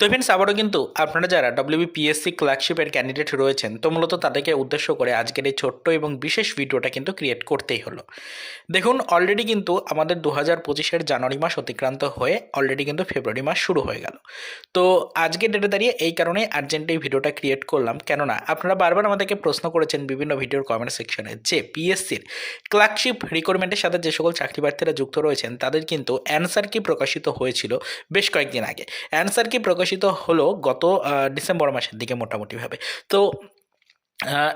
তো ফ্রেন্ডস আবারও কিন্তু আপনারা যারা ডব্লিউবিপিএসসি ক্লার্কশিপের ক্যান্ডিডেট রয়েছেন, তো মূলত তাদেরকে উদ্দেশ্য করে আজকের এই ছোট্ট এবং বিশেষ ভিডিওটা কিন্তু ক্রিয়েট করতেই হলো। দেখুন অলরেডি কিন্তু আমাদের দু হাজার পঁচিশের জানুয়ারি মাস অতিক্রান্ত হয়ে অলরেডি কিন্তু ফেব্রুয়ারি মাস শুরু হয়ে গেল। তো আজকের ডেটে দাঁড়িয়ে এই কারণে আর্জেন্ট এই ভিডিওটা ক্রিয়েট করলাম। কেননা আপনারা বারবার আমাদেরকে প্রশ্ন করেছেন বিভিন্ন ভিডিওর কমেন্ট সেকশনে যে পিএসসির ক্লার্কশিপ রিক্রুটমেন্টের সাথে যে সকল চাকরি প্রার্থীরা যুক্ত রয়েছেন, তাদের কিন্তু অ্যান্সার কি প্রকাশিত হয়েছিল বেশ কয়েকদিন আগে। অ্যান্সার কি প্রকাশিত হলো গত ডিসেম্বর মাসের দিকে মোটামুটিভাবে। তো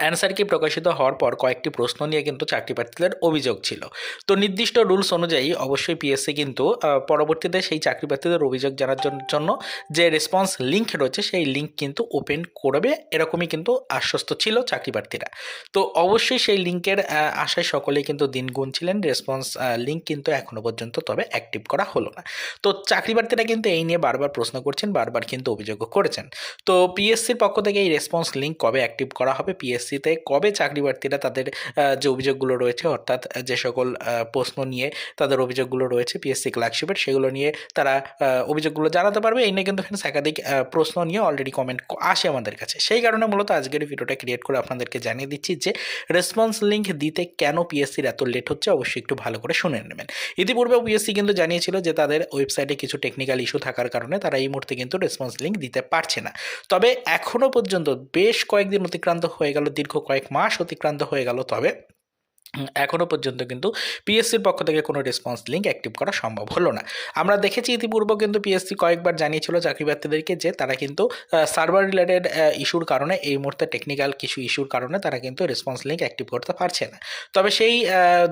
অ্যান্সার কি প্রকাশিত হওয়ার পর কয়েকটি প্রশ্ন নিয়ে কিন্তু চাকরি প্রার্থীদের অভিযোগ ছিল। তো নির্দিষ্ট রুলস অনুযায়ী অবশ্যই পিএসসি কিন্তু পরবর্তীতে সেই চাকরি প্রার্থীদের অভিযোগ জানার জন্য যে রেসপন্স লিঙ্ক রয়েছে সেই লিঙ্ক কিন্তু ওপেন করবে, এরকমই কিন্তু আশ্বস্ত ছিল চাকরি প্রার্থীরা। তো অবশ্যই সেই লিঙ্কের আশায় সকলেই কিন্তু দিন গুনছিলেন রেসপন্স লিঙ্ক কিন্তু এখনও পর্যন্ত তবে অ্যাক্টিভ করা হলো না। তো চাকরি প্রার্থীরা কিন্তু এই নিয়ে বারবার প্রশ্ন করছেন, বারবার কিন্তু অভিযোগও করেছেন। তো পিএসসির পক্ষ থেকে এই রেসপন্স লিঙ্ক কবে অ্যাক্টিভ করা হবে পিএসসিতে কবে চাকরি প্রার্থীরা তাদের যে অভিযোগগুলো রয়েছে, অর্থাৎ যে সকল প্রশ্ন নিয়ে তাদের অভিযোগগুলো রয়েছে পিএসসি ক্লার্কশিপের সেগুলো নিয়ে তারা অভিযোগগুলো জানাতে পারবে। এই নিয়ে কিন্তু ফ্রেন্ডস একাধিক প্রশ্ন নিয়ে অলরেডি কমেন্ট আসে আমাদের কাছে। সেই কারণে মূলত আজকের ভিডিওটা ক্রিয়েট করে আপনাদেরকে জানিয়ে দিচ্ছি যে রেসপন্স লিঙ্ক দিতে কেন পিএসসির এত লেট হচ্ছে, অবশ্যই একটু ভালো করে শুনে নেবেন। ইতিপূর্বে পিএসসি কিন্তু জানিয়েছিল যে, তাদের ওয়েবসাইটে কিছু টেকনিক্যাল ইস্যু থাকার কারণে তারা এই মুহূর্তে কিন্তু রেসপন্স লিঙ্ক দিতে পারছে না। তবে এখনও পর্যন্ত বেশ কয়েকদিন অতিক্রান্ত হয়ে গেল দীর্ঘ কয়েক মাস অতিক্রান্ত হয়ে গেল তবে এখনও পর্যন্ত কিন্তু পিএসসির পক্ষ থেকে কোনো রেসপন্স লিঙ্ক অ্যাক্টিভ করা সম্ভব হলো না। আমরা দেখেছি ইতিপূর্বে কিন্তু পিএসসি কয়েকবার জানিয়েছিল চাকরি প্রার্থীদেরকে যে তারা কিন্তু সার্ভার রিলেটেড ইস্যুর কারণে এই মুহূর্তে টেকনিক্যাল কিছু ইস্যুর কারণে তারা কিন্তু রেসপন্স লিঙ্ক অ্যাক্টিভ করতে পারছে না। তবে সেই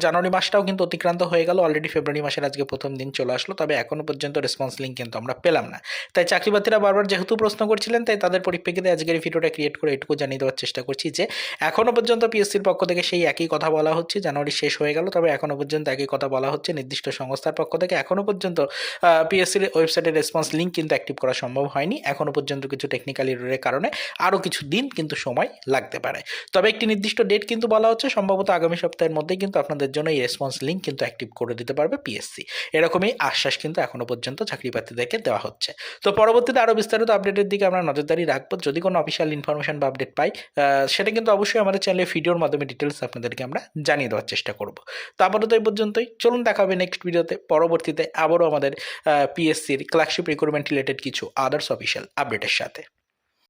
জানুয়ারি মাসটাও কিন্তু অতিক্রান্ত হয়ে গেল। অলরেডি ফেব্রুয়ারি মাসের আজকে প্রথম দিন চলে আসলো, তবে এখনও পর্যন্ত রেসপন্স লিঙ্ক কিন্তু আমরা পেলাম না। তাই চাকরি প্রার্থীরা বারবার যেহেতু প্রশ্ন করছিলেন, তাই তাদের পরিপ্রেক্ষিতে আজকের ভিডিওটা ক্রিয়েট করে এটুকু জানিয়ে দেওয়ার চেষ্টা করছি যে এখনও পর্যন্ত পিএসসির পক্ষ থেকে সেই একই কথা বলা হচ্ছে। জানুয়ারি শেষ হয়ে গেল, তবে এখনও পর্যন্ত একই কথা বলা হচ্ছে। নির্দিষ্ট সংস্থার পক্ষ থেকে এখনও পর্যন্ত পিএসসির ওয়েবসাইটের রেসপন্স লিঙ্ক কিন্তু অ্যাক্টিভ করা সম্ভব হয়নি। এখনও পর্যন্ত কিছু টেকনিক্যাল ইরোরের কারণে আরও কিছু দিন কিন্তু সময় লাগতে পারে। তবে একটি নির্দিষ্ট ডেট কিন্তু বলা হচ্ছে, সম্ভবত আগামী সপ্তাহের মধ্যেই কিন্তু আপনাদের জন্য এই রেসপন্স লিঙ্ক কিন্তু অ্যাক্টিভ করে দিতে পারবে পিএসসি এরকমই আশ্বাস কিন্তু এখনও পর্যন্ত চাকরি প্রার্থীদেরকে দেওয়া হচ্ছে। তো পরবর্তীতে আরও বিস্তারিত আপডেটের দিকে আমরা নজরদারি রাখব। যদি কোনো অফিসিয়াল ইনফরমেশন বা আপডেট পাই সেটা কিন্তু অবশ্যই আমাদের চ্যানেলে ভিডিওর মাধ্যমে ডিটেলস আপনাদেরকে আমরা জানিয়ে দেওয়ার চেষ্টা করব। তো আপাতত এই পর্যন্তই। চলুন দেখা হবে নেক্সট ভিডিওতে পরবর্তীতে আবারও আমাদের পিএসসির ক্লার্কশিপ রিক্রুটমেন্ট রিলেটেড কিছু আদার্স অফিসিয়াল আপডেটের সাথে।